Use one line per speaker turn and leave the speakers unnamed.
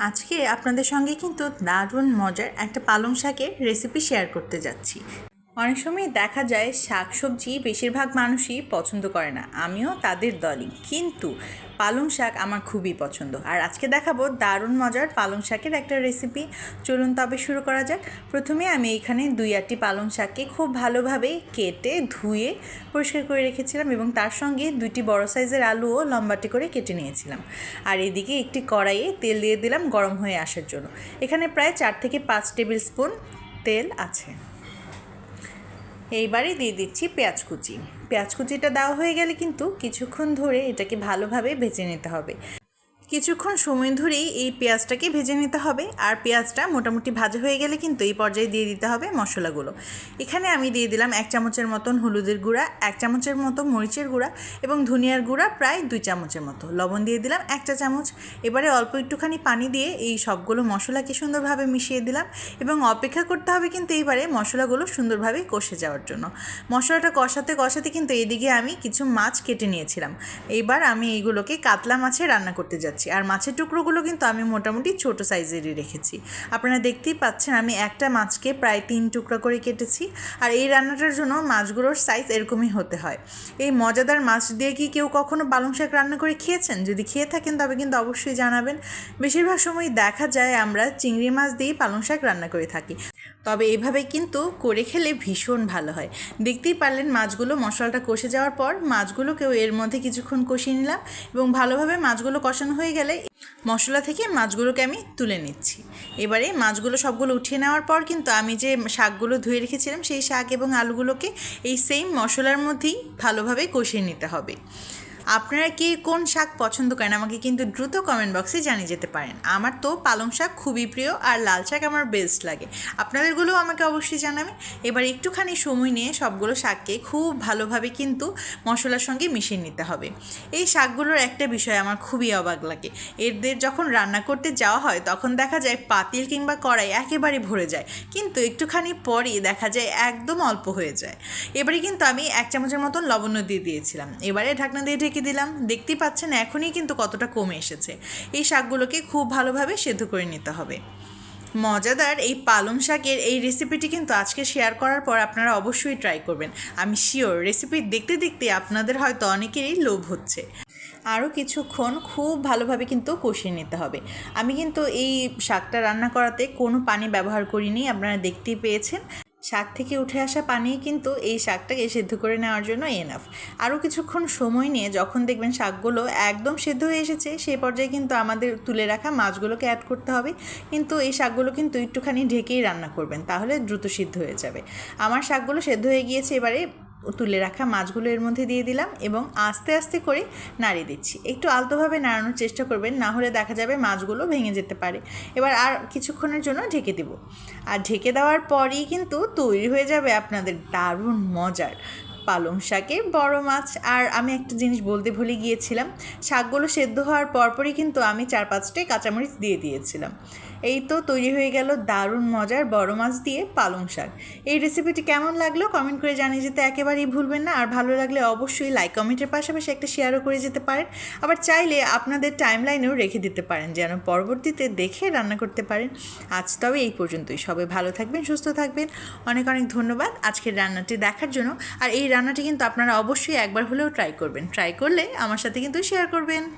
আজকে আপনাদের সঙ্গে কিন্তু দারুণ মজার একটা পালং শাকের রেসিপি শেয়ার করতে যাচ্ছি। অনেক সময় দেখা যায় শাক সবজি বেশিরভাগ মানুষই পছন্দ করে না। আমিও তাদের দলই। কিন্তু পালং শাক আমার খুবই পছন্দ। আর আজকে দেখাবো দারুণ মজার পালং শাকের একটা রেসিপি চলুন তবে শুরু করা যাক। প্রথমে আমি এখানে দুই আটটি পালং শাককে খুব ভালোভাবে কেটে, ধুয়ে পরিষ্কার করে রেখেছিলাম এবং তার সঙ্গে দুইটি বড় সাইজের আলুও লম্বাটি করে কেটে নিয়েছিলাম। আর এদিকে একটি কড়াইয়ে তেল দিয়ে দিলাম গরম হয়ে আসার জন্য। এখানে প্রায় চার থেকে পাঁচ টেবিল স্পুন তেল আছে। এইবারে দিয়ে দিচ্ছি পেঁয়াজ কুচি। পেঁয়াজ কুচিটা দেওয়া হয়ে গেলে কিন্তু কিছুক্ষণ ধরে এটাকে ভালোভাবে ভেজে নিতে হবে। কিছুক্ষণ সময় ধরেই এই পেঁয়াজটাকে ভেজে নিতে হবে। আর পেঁয়াজটা মোটামুটি ভাজা হয়ে গেলে কিন্তু এই পর্যায়ে দিয়ে দিতে হবে মশলাগুলো। এখানে আমি দিয়ে দিলাম এক চামচের মতন হলুদের গুঁড়া, এক চামচের মতো মরিচের গুঁড়া এবং ধনিয়ার গুঁড়া প্রায় দুই চামচের মতো। লবণ দিয়ে দিলাম একটা চামচ। এবারে অল্প একটুখানি পানি দিয়ে এই সবগুলো মশলাকে সুন্দরভাবে মিশিয়ে দিলাম এবং অপেক্ষা করতে হবে কিন্তু এইবারে মশলাগুলো সুন্দরভাবে কষে যাওয়ার জন্য। মশলাটা কষাতে কষাতে কিন্তু এদিকে আমি কিছু মাছ কেটে নিয়েছিলাম। এইবার আমি এইগুলোকে কাতলা মাছে রান্না করতে যাচ্ছি। আর মাছের টুকরোগুলো কিন্তু আমি মোটামুটি ছোট সাইজেরই রেখেছি। আপনারা দেখতেই পাচ্ছেন আমি একটা মাছকে প্রায় তিন টুকরা করে কেটেছি। আর এই রান্নাটার জন্য মাছগুলোর সাইজ এরকমই হতে হয়। এই মজাদার মাছ দিয়ে কি কেউ কখনো পালং শাক রান্না করে খেয়েছেন? যদি খেয়ে থাকেন তবে কিন্তু অবশ্যই জানাবেন। বেশিরভাগ সময় দেখা যায় আমরা চিংড়ি মাছ দিয়েই পালং শাক রান্না করে থাকি। তবে এভাবে কিন্তু করে খেলে ভীষণ ভালো হয়। দেখতেই পারলেন মাছগুলো মশলাটা কষে যাওয়ার পর মাছগুলোকেও এর মধ্যে কিছুক্ষণ কষিয়ে নিলাম এবং ভালোভাবে মাছগুলো কষানো হয়ে গেলে মশলা থেকে মাছগুলোকে আমি তুলে নিচ্ছি। এবারে মাছগুলো সবগুলো উঠিয়ে নেওয়ার পর কিন্তু আমি যে শাকগুলো ধুয়ে রেখেছিলাম সেই শাক এবং আলুগুলোকে এই সেম মশলার মধ্যেই ভালোভাবে কষিয়ে নিতে হবে। আপনারা কে কোন শাক পছন্দ করেন আমাকে কিন্তু দ্রুত কমেন্ট বক্সে জানিয়ে যেতে পারেন। আমার তো পালং শাক খুবই প্রিয় আর লাল শাক আমার বেস্ট লাগে। আপনাদেরগুলোও আমাকে অবশ্যই জানাবেন। এবার একটুখানি সময় নিয়ে সবগুলো শাককে খুব ভালোভাবে কিন্তু মশলার সঙ্গে মিশিয়ে নিতে হবে। এই শাকগুলোর একটা বিষয় আমার খুবই অবাক লাগে। এদের যখন রান্না করতে যাওয়া হয়, তখন দেখা যায় পাতিল কিংবা কড়াই একেবারে ভরে যায়। কিন্তু একটুখানি পরই দেখা যায় একদম অল্প হয়ে যায়। এবারে কিন্তু আমি এক চামচের মতন লবণ দিয়ে দিয়েছিলাম। এবারে ঢাকনা দিয়ে ঢেকে দিলাম। দেখতেই পাচ্ছেন এখনই কিন্তু কতটা কমে এসেছে। এই শাকগুলোকে খুব ভালোভাবে সেদ্ধ করে নিতে হবে। মজাদার এই পালং শাকের এই রেসিপিটি কিন্তু আজকে শেয়ার করার পর আপনারা অবশ্যই ট্রাই করবেন। আমি শিওর রেসিপি দেখতে দেখতে আপনাদের হয়তো অনেকেরই লোভ হচ্ছে। আরও কিছুক্ষণ খুব ভালোভাবে কিন্তু কষিয়ে নিতে হবে। আমি কিন্তু এই শাকটা রান্না করাতে কোনো পানি ব্যবহার করিনি, আপনারা দেখতেই পেয়েছেন। শাক থেকে উঠে আসা পানি কিন্তু এই শাকটাকে সিদ্ধ করে নেওয়ার জন্য এনাফ আরও কিছুক্ষণ সময় নিয়ে যখন দেখবেন শাকগুলো একদম সিদ্ধ হয়ে এসেছে সেই পর্যায়ে কিন্তু আমাদের তুলে রাখা মাছগুলোকে অ্যাড করতে হবে। কিন্তু এই শাকগুলো কিন্তু একটুখানি ঢেকেই রান্না করবেন, তাহলে দ্রুত সিদ্ধ হয়ে যাবে। আমার শাকগুলো সেদ্ধ হয়ে গিয়েছে, এবারে তুলে রাখা মাছগুলো এর মধ্যে দিয়ে দিলাম এবং আস্তে আস্তে করে নাড়িয়ে দিচ্ছি। একটু আলতোভাবে নাড়ানোর চেষ্টা করবেন, না হলে দেখা যাবে মাছগুলো ভেঙে যেতে পারে। এবার আর কিছুক্ষণের জন্য ঢেকে দেব। আর ঢেকে দেওয়ার পরই কিন্তু তৈরি হয়ে যাবে আপনাদের দারুণ মজার পালং শাকে বড় মাছ। আর আমি একটা জিনিস বলতে ভুলে গিয়েছিলাম, শাকগুলো সেদ্ধ হওয়ার পরপরই কিন্তু আমি চার পাঁচটাই কাঁচামরিচ দিয়ে দিয়েছিলাম। এই তো তৈরি হয়ে গেল দারুণ মজার বড় মাছ দিয়ে পালং শাক। এই রেসিপিটি কেমন লাগল কমেন্ট করে জানিয়ে যেতে একেবারেই ভুলবেন না। আর ভালো লাগলে অবশ্যই লাইক কমেন্টের পাশাপাশি একটা শেয়ারও করে যেতে পারেন। আবার চাইলে আপনাদের টাইম লাইনেও রেখে দিতে পারেন, যেন পরবর্তীতে দেখে রান্না করতে পারেন। আজ তবে এই পর্যন্তই। সবাই ভালো থাকবেন, সুস্থ থাকবেন। অনেক অনেক ধন্যবাদ আজকের রান্নাটি দেখার জন্য। আর এই রান্নাটি কিন্তু আপনারা অবশ্যই একবার হলেও ট্রাই করবেন। ট্রাই করলে আমার সাথে কিন্তু শেয়ার করবেন।